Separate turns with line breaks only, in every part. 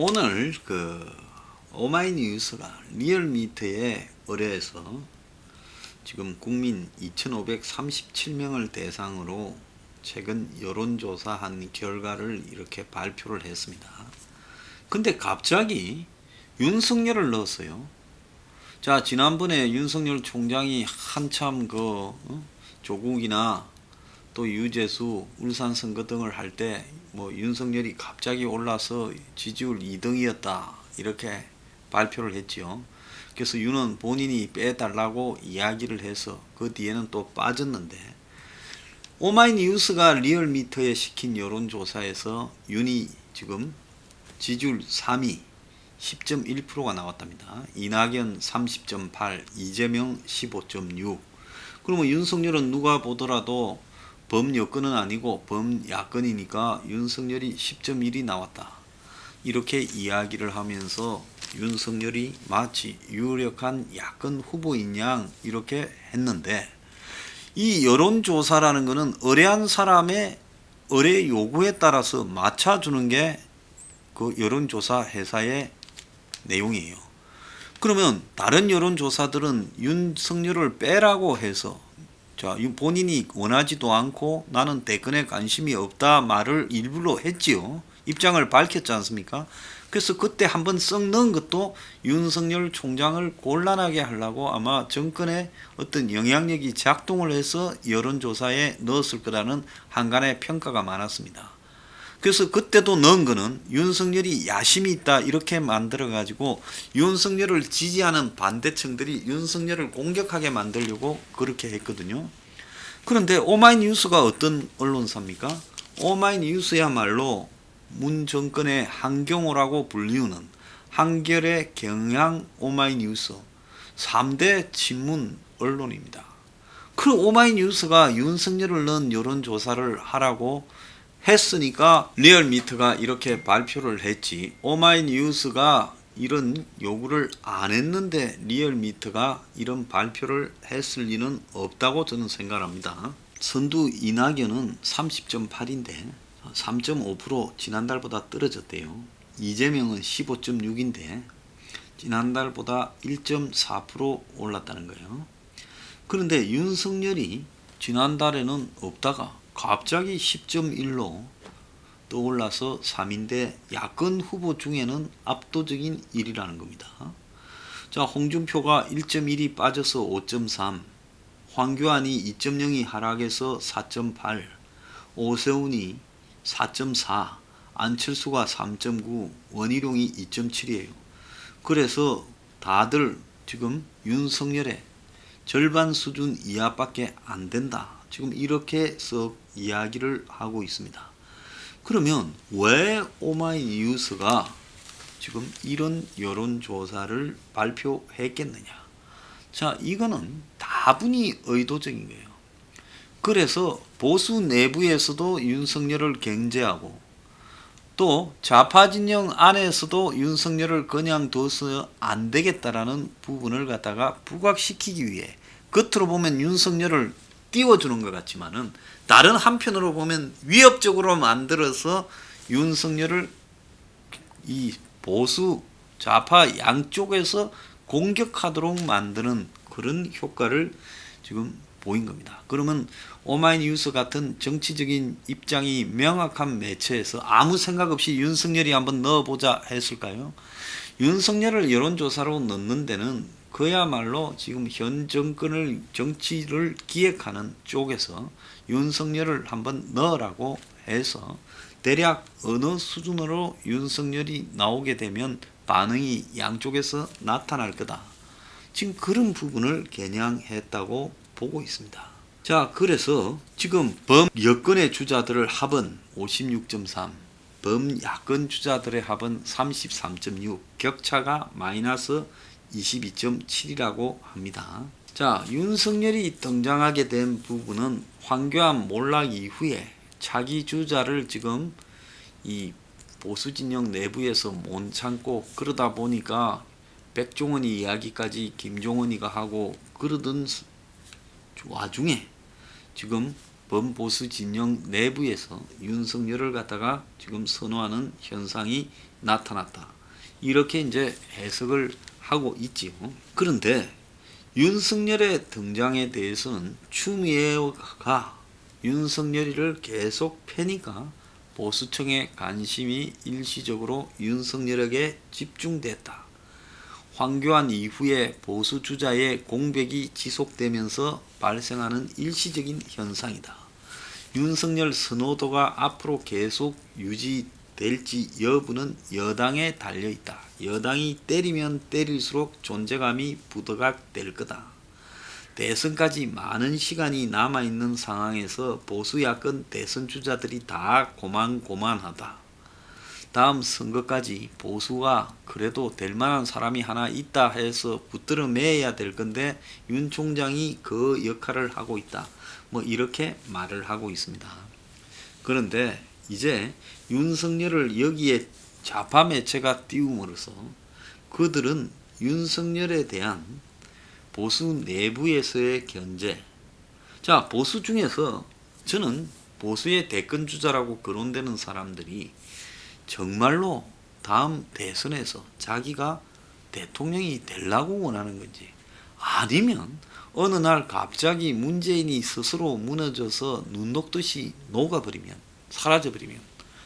오늘 그 오마이뉴스가 리얼미터에 의뢰해서 지금 국민 2,537명을 대상으로 최근 여론조사한 결과를 이렇게 발표를 했습니다. 근데 갑자기 윤석열을 넣었어요. 자, 지난번에 윤석열 총장이 한참 그 어? 조국이나 또 유재수, 울산 선거 등을 할 때 뭐 윤석열이 갑자기 올라서 지지율 2등이었다 이렇게 발표를 했지요. 그래서 윤은 본인이 빼달라고 이야기를 해서 그 뒤에는 또 빠졌는데 오마이뉴스가 리얼미터에 시킨 여론조사에서 윤이 지금 지지율 3위 10.1%가 나왔답니다. 이낙연 30.8, 이재명 15.6. 그러면 윤석열은 누가 보더라도 범여권은 아니고 범야권이니까 윤석열이 10.1이 나왔다. 이렇게 이야기를 하면서 윤석열이 마치 유력한 야권 후보인 양 이렇게 했는데 이 여론조사라는 것은 의뢰한 사람의 의뢰 요구에 따라서 맞춰주는 게 그 여론조사 회사의 내용이에요. 그러면 다른 여론조사들은 윤석열을 빼라고 해서 자 본인이 원하지도 않고 나는 대권에 관심이 없다 말을 일부러 했지요. 입장을 밝혔지 않습니까? 그래서 그때 한번 썩 넣은 것도 윤석열 총장을 곤란하게 하려고 아마 정권에 어떤 영향력이 작동을 해서 여론조사에 넣었을 거라는 한간의 평가가 많았습니다. 그래서 그때도 넣은 거는 윤석열이 야심이 있다 이렇게 만들어 가지고 윤석열을 지지하는 반대층들이 윤석열을 공격하게 만들려고 그렇게 했거든요. 그런데 오마이뉴스가 어떤 언론사입니까? 오마이뉴스야말로 문 정권의 한경호라고 불리우는 한결의 경향 오마이뉴스 3대 친문 언론입니다. 그 오마이뉴스가 윤석열을 넣은 여론조사를 하라고 했으니까 리얼미터가 이렇게 발표를 했지 오마이뉴스가 이런 요구를 안 했는데 리얼미터가 이런 발표를 했을 리는 없다고 저는 생각합니다. 선두 이낙연은 30.8인데 3.5% 지난달보다 떨어졌대요. 이재명은 15.6인데 지난달보다 1.4% 올랐다는 거예요. 그런데 윤석열이 지난달에는 없다가 갑자기 10.1로 떠올라서 3인데 야권 후보 중에는 압도적인 1위라는 겁니다. 자, 홍준표가 1.1이 빠져서 5.3, 황교안이 2.0이 하락해서 4.8, 오세훈이 4.4, 안철수가 3.9, 원희룡이 2.7이에요. 그래서 다들 지금 윤석열의 절반 수준 이하밖에 안 된다. 지금 이렇게 썩 이야기를 하고 있습니다. 그러면 왜 오마이뉴스가 지금 이런 여론조사를 발표했겠느냐? 자, 이거는 다분히 의도적인 거예요. 그래서 보수 내부에서도 윤석열을 경제하고 또 좌파 진영 안에서도 윤석열을 그냥 둬서 안 되겠다라는 부분을 갖다가 부각시키기 위해 겉으로 보면 윤석열을 띄워주는 것 같지만은 다른 한편으로 보면 위협적으로 만들어서 윤석열을 이 보수 좌파 양쪽에서 공격하도록 만드는 그런 효과를 지금 보인 겁니다. 그러면 오마이뉴스 같은 정치적인 입장이 명확한 매체에서 아무 생각 없이 윤석열이 한번 넣어보자 했을까요? 윤석열을 여론조사로 넣는 데는 그야말로 지금 현 정권을 정치를 기획하는 쪽에서 윤석열을 한번 넣으라고 해서 대략 어느 수준으로 윤석열이 나오게 되면 반응이 양쪽에서 나타날 거다. 지금 그런 부분을 겨냥했다고 보고 있습니다. 자, 그래서 지금 범 여권의 주자들을 합은 56.3, 범 야권 주자들의 합은 33.6, 격차가 마이너스 22.7이라고 합니다. 자, 윤석열이 등장하게 된 부분은 황교안 몰락 이후에 차기 주자를 지금 이 보수 진영 내부에서 못 참고 그러다 보니까 백종원이 이야기까지 김종원이가 하고 그러던 와중에 지금 범보수 진영 내부에서 윤석열을 갖다가 지금 선호하는 현상이 나타났다. 이렇게 이제 해석을 하고 있지요. 그런데 윤석열의 등장에 대해서는 추미애가 윤석열이를 계속 패니까 보수층의 관심이 일시적으로 윤석열에게 집중됐다. 황교안 이후에 보수 주자의 공백이 지속되면서 발생하는 일시적인 현상이다. 윤석열 선호도가 앞으로 계속 유지 될지 여부는 여당에 달려 있다. 여당이 때리면 때릴수록 존재감이 부더각될 거다. 대선까지 많은 시간이 남아 있는 상황에서 보수 야권 대선 주자들이 다 고만고만하다. 다음 선거까지 보수가 그래도 될 만한 사람이 하나 있다 해서 붙들어 매야 될 건데 윤 총장이 그 역할을 하고 있다. 뭐 이렇게 말을 하고 있습니다. 그런데 이제 윤석열을 여기에 좌파 매체가 띄움으로써 그들은 윤석열에 대한 보수 내부에서의 견제. 자, 보수 중에서 저는 보수의 대권 주자라고 거론되는 사람들이 정말로 다음 대선에서 자기가 대통령이 되려고 원하는 건지 아니면 어느 날 갑자기 문재인이 스스로 무너져서 눈 녹듯이 녹아버리면 사라져버리면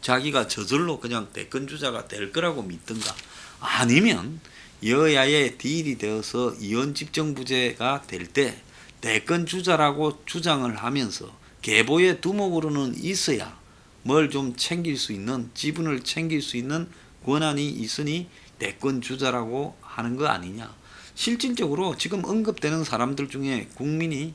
자기가 저절로 그냥 대권 주자가 될 거라고 믿든가 아니면 여야의 딜이 되어서 이원 집정부제가 될 때 대권 주자라고 주장을 하면서 계보의 두목으로는 있어야 뭘 좀 챙길 수 있는 지분을 챙길 수 있는 권한이 있으니 대권 주자라고 하는 거 아니냐. 실질적으로 지금 언급되는 사람들 중에 국민이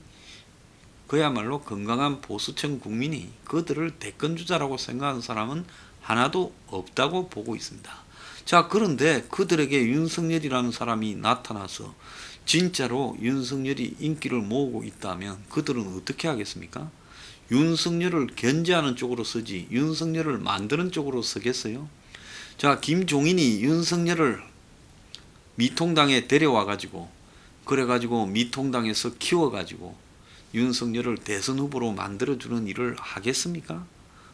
그야말로 건강한 보수층 국민이 그들을 대권 주자라고 생각하는 사람은 하나도 없다고 보고 있습니다. 자, 그런데 그들에게 윤석열이라는 사람이 나타나서 진짜로 윤석열이 인기를 모으고 있다면 그들은 어떻게 하겠습니까? 윤석열을 견제하는 쪽으로 서지 윤석열을 만드는 쪽으로 서겠어요? 자, 김종인이 윤석열을 미통당에 데려와 가지고 그래 가지고 미통당에서 키워 가지고 윤석열을 대선 후보로 만들어 주는 일을 하겠습니까?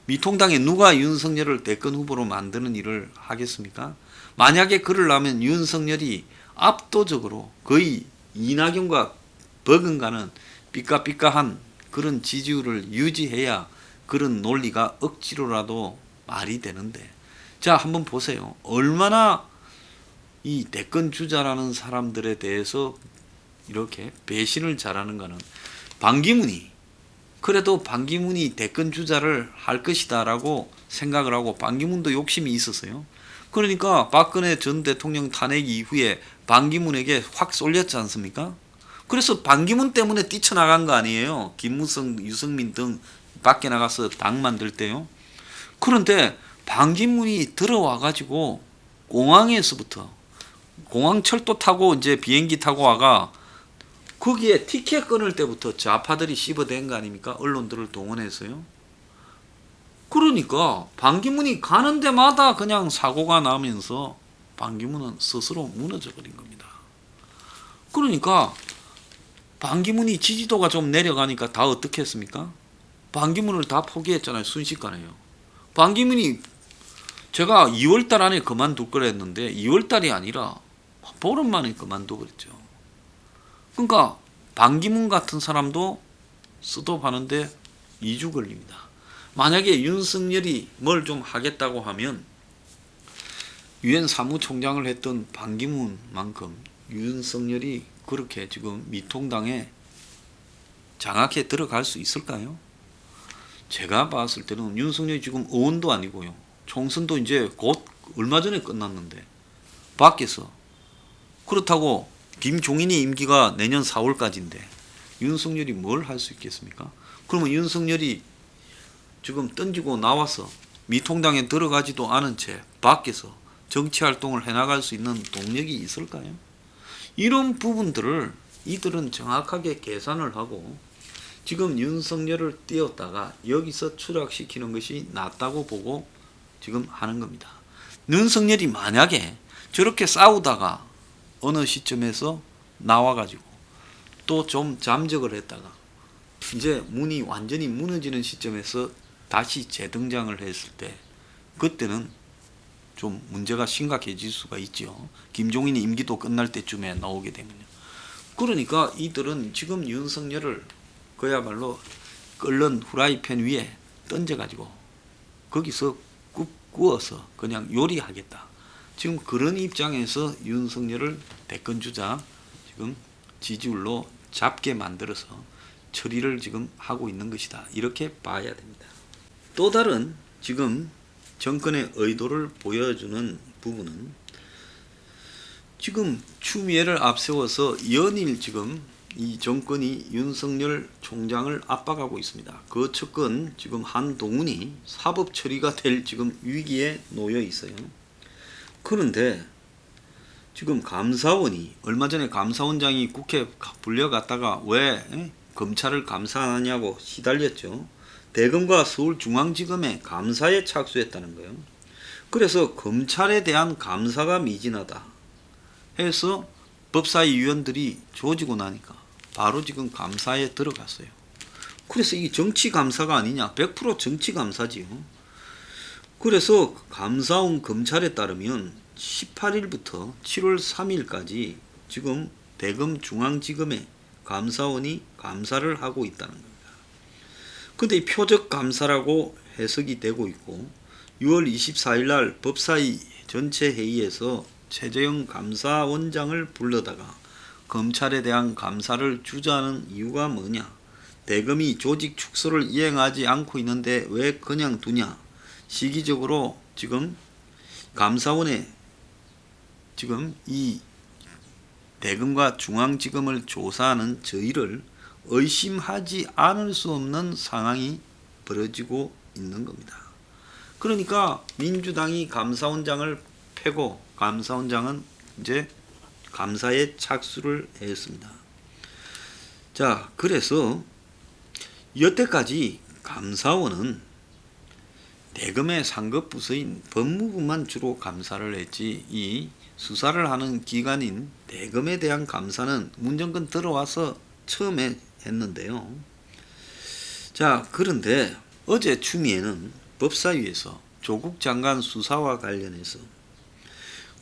미통당에 누가 윤석열을 대권 후보로 만드는 일을 하겠습니까? 만약에 그러려면 윤석열이 압도적으로 거의 이낙연과 버금가는 삐까삐까한 그런 지지율을 유지해야 그런 논리가 억지로라도 말이 되는데 자 한번 보세요 얼마나 이 대권 주자라는 사람들에 대해서 이렇게 배신을 잘하는가는 반기문이 그래도 반기문이 대권 주자를 할 것이다라고 생각을 하고 반기문도 욕심이 있었어요. 그러니까 박근혜 전 대통령 탄핵 이후에 반기문에게 확 쏠렸지 않습니까? 그래서 반기문 때문에 뛰쳐나간 거 아니에요. 김무성, 유승민 등 밖에 나가서 당 만들 때요. 그런데 반기문이 들어와 가지고 공항에서부터 공항 철도 타고 이제 비행기 타고 와가 거기에 티켓 끊을 때부터 좌파들이 씹어댄 거 아닙니까? 언론들을 동원해서요. 그러니까 반기문이 가는 데마다 그냥 사고가 나면서 반기문은 스스로 무너져 버린 겁니다. 그러니까 반기문이 지지도가 좀 내려가니까 다 어떻게 했습니까? 반기문을 다 포기했잖아요. 순식간에요. 반기문이 제가 2월달 안에 그만둘 거라 했는데 2월달이 아니라 보름 만에 그만둬 버렸죠. 그러니까 반기문 같은 사람도 스톱하는데 2주 걸립니다. 만약에 윤석열이 뭘 좀 하겠다고 하면 유엔 사무총장을 했던 반기문만큼 윤석열이 그렇게 지금 미통당에 장악해 들어갈 수 있을까요? 제가 봤을 때는 윤석열이 지금 의원도 아니고요. 총선도 이제 곧 얼마 전에 끝났는데 밖에서 그렇다고 김종인이 임기가 내년 4월까지인데 윤석열이 뭘 할 수 있겠습니까? 그러면 윤석열이 지금 던지고 나와서 미통당에 들어가지도 않은 채 밖에서 정치 활동을 해나갈 수 있는 동력이 있을까요? 이런 부분들을 이들은 정확하게 계산을 하고 지금 윤석열을 띄웠다가 여기서 추락시키는 것이 낫다고 보고 지금 하는 겁니다. 윤석열이 만약에 저렇게 싸우다가 어느 시점에서 나와가지고 또 좀 잠적을 했다가 이제 문이 완전히 무너지는 시점에서 다시 재등장을 했을 때 그때는 좀 문제가 심각해질 수가 있죠. 김종인이 임기도 끝날 때쯤에 나오게 되면요. 그러니까 이들은 지금 윤석열을 그야말로 끓는 후라이팬 위에 던져가지고 거기서 굽, 구워서 그냥 요리하겠다. 지금 그런 입장에서 윤석열을 대권 주자 지금 지지율로 잡게 만들어서 처리를 지금 하고 있는 것이다. 이렇게 봐야 됩니다. 또 다른 지금 정권의 의도를 보여주는 부분은 지금 추미애를 앞세워서 연일 지금 이 정권이 윤석열 총장을 압박하고 있습니다. 그 측근 지금 한동훈이 사법 처리가 될 지금 위기에 놓여 있어요. 그런데 지금 감사원이 얼마 전에 감사원장이 국회 불려갔다가 왜 에? 검찰을 감사하냐고 시달렸죠. 대검과 서울중앙지검의 감사에 착수했다는 거예요. 그래서 검찰에 대한 감사가 미진하다 해서 법사위 위원들이 조지고 나니까 바로 지금 감사에 들어갔어요. 그래서 이 정치 감사가 아니냐? 100% 정치 감사지요. 그래서 감사원 검찰에 따르면 18일부터 7월 3일까지 지금 대검 중앙지검에 감사원이 감사를 하고 있다는 겁니다. 근데 이 표적 감사라고 해석이 되고 있고 6월 24일 날 법사위 전체 회의에서 최재형 감사원장을 불러다가 검찰에 대한 감사를 주자는 이유가 뭐냐? 대검이 조직 축소를 이행하지 않고 있는데 왜 그냥 두냐? 시기적으로 지금 감사원에 지금 이 대검과 중앙지검을 조사하는 저희를 의심하지 않을 수 없는 상황이 벌어지고 있는 겁니다. 그러니까 민주당이 감사원장을 패고 감사원장은 이제 감사에 착수를 했습니다. 자, 그래서 여태까지 감사원은 대검의 상급 부서인 법무부만 주로 감사를 했지 이 수사를 하는 기관인 대검에 대한 감사는 문정권 들어와서 처음에 했는데요. 자, 그런데 어제 추미애는 법사위에서 조국 장관 수사와 관련해서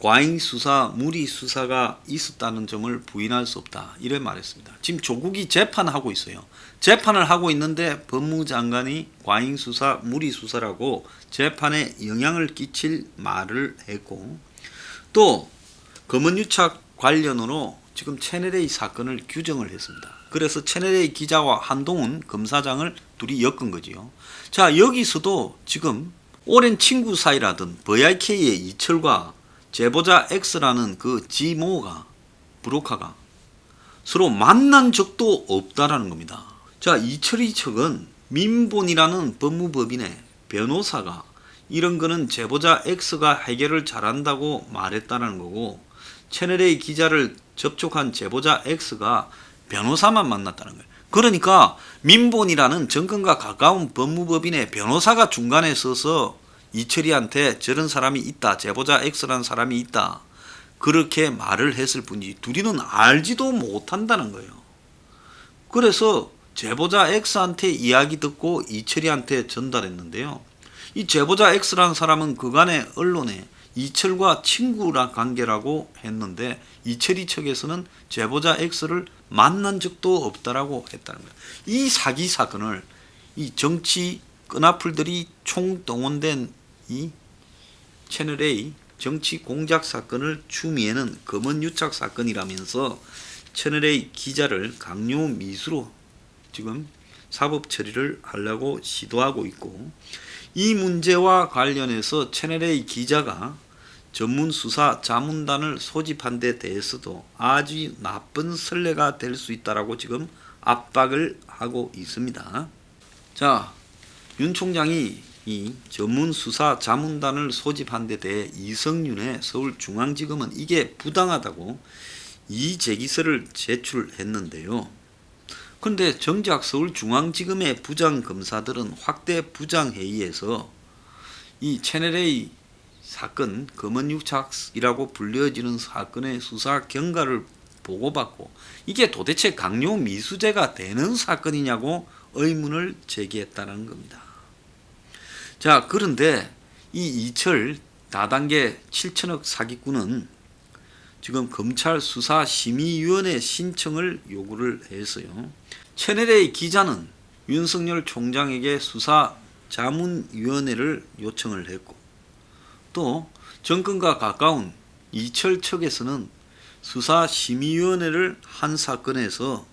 과잉 수사, 무리 수사가 있었다는 점을 부인할 수 없다. 이래 말했습니다. 지금 조국이 재판하고 있어요. 재판을 하고 있는데 법무부 장관이 과잉 수사, 무리 수사라고 재판에 영향을 끼칠 말을 했고 또 검언유착 관련으로 지금 채널A 사건을 규정을 했습니다. 그래서 채널A 기자와 한동훈 검사장을 둘이 엮은 거지요. 자 여기서도 지금 오랜 친구 사이라던 VIK의 이철과 제보자 X라는 그 지모가 브로커가 서로 만난 적도 없다라는 겁니다. 자 이철이 측은 민본이라는 법무법인의 변호사가 이런 거는 제보자 X가 해결을 잘한다고 말했다는 거고 채널A 기자를 접촉한 제보자 X가 변호사만 만났다는 거예요. 그러니까 민본이라는 정권과 가까운 법무법인의 변호사가 중간에 서서 이철이한테 저런 사람이 있다. 제보자 X라는 사람이 있다. 그렇게 말을 했을 뿐이지 둘이는 알지도 못한다는 거예요. 그래서 제보자 X한테 이야기 듣고 이철이한테 전달했는데요. 이 제보자 X라는 사람은 그간의 언론에 이철과 친구라 관계라고 했는데 이철이 측에서는 제보자 X를 만난 적도 없다라고 했다는 거예요. 이 사기 사건을 이 정치 끈아풀들이 총동원된 이 채널 A 정치 공작 사건을 추미애는 검언유착 사건이라면서 채널 A 기자를 강요 미수로 지금 사법 처리를 하려고 시도하고 있고 이 문제와 관련해서 채널A 기자가 전문 수사 자문단을 소집한 데 대해서도 아주 나쁜 선례가 될 수 있다라고 지금 압박을 하고 있습니다. 자, 윤 총장이 이 전문 수사 자문단을 소집한 데 대해 이성윤의 서울중앙지검은 이게 부당하다고 이재기서를 제출했는데요. 그런데 정작 서울중앙지검의 부장검사들은 확대 부장회의에서 이 채널A 사건 검언유착이라고 불려지는 사건의 수사 경과를 보고받고 이게 도대체 강요 미수죄가 되는 사건이냐고 의문을 제기했다는 겁니다. 자 그런데 이 이철 다단계 7천억 사기꾼은 지금 검찰 수사 심의위원회 신청을 요구를 했어요. 채널의 기자는 윤석열 총장에게 수사 자문위원회를 요청을 했고 또 정권과 가까운 이철 측에서는 수사 심의위원회를 한 사건에서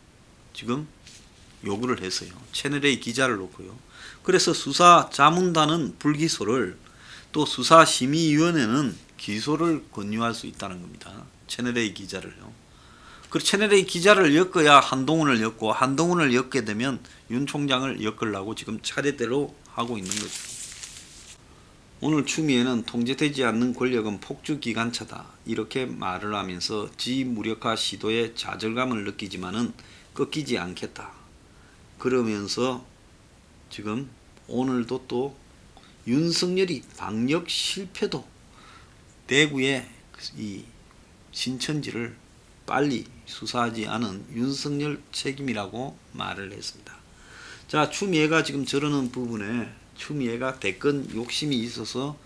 지금 요구를 했어요. 채널의 기자를 놓고요. 그래서 수사 자문단은 불기소를 또 수사 심의위원회는 기소를 권유할 수 있다는 겁니다. 채널A 기자를요. 그 채널A 기자를 엮어야 한동훈을 엮고 한동훈을 엮게 되면 윤 총장을 엮으려고 지금 차례대로 하고 있는 거죠. 오늘 추미애는 통제되지 않는 권력은 폭주 기관차다 이렇게 말을 하면서 지 무력화 시도에 좌절감을 느끼지만은 꺾이지 않겠다. 그러면서 지금 오늘도 또 윤석열이 방역 실패도 대구의 이 신천지를 빨리 수사하지 않은 윤석열 책임이라고 말을 했습니다. 자, 추미애가 지금 저러는 부분에 추미애가 대권 욕심이 있어서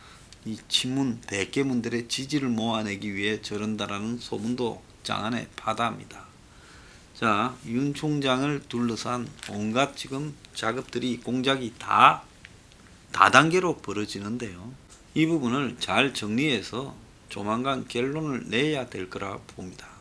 이 친문 대깨문들의 지지를 모아내기 위해 저런다라는 소문도 장안에 바다합니다. 자, 윤 총장을 둘러싼 온갖 지금 작업들이 공작이 다 다단계로 벌어지는데요. 이 부분을 잘 정리해서 조만간 결론을 내야 될 거라 봅니다.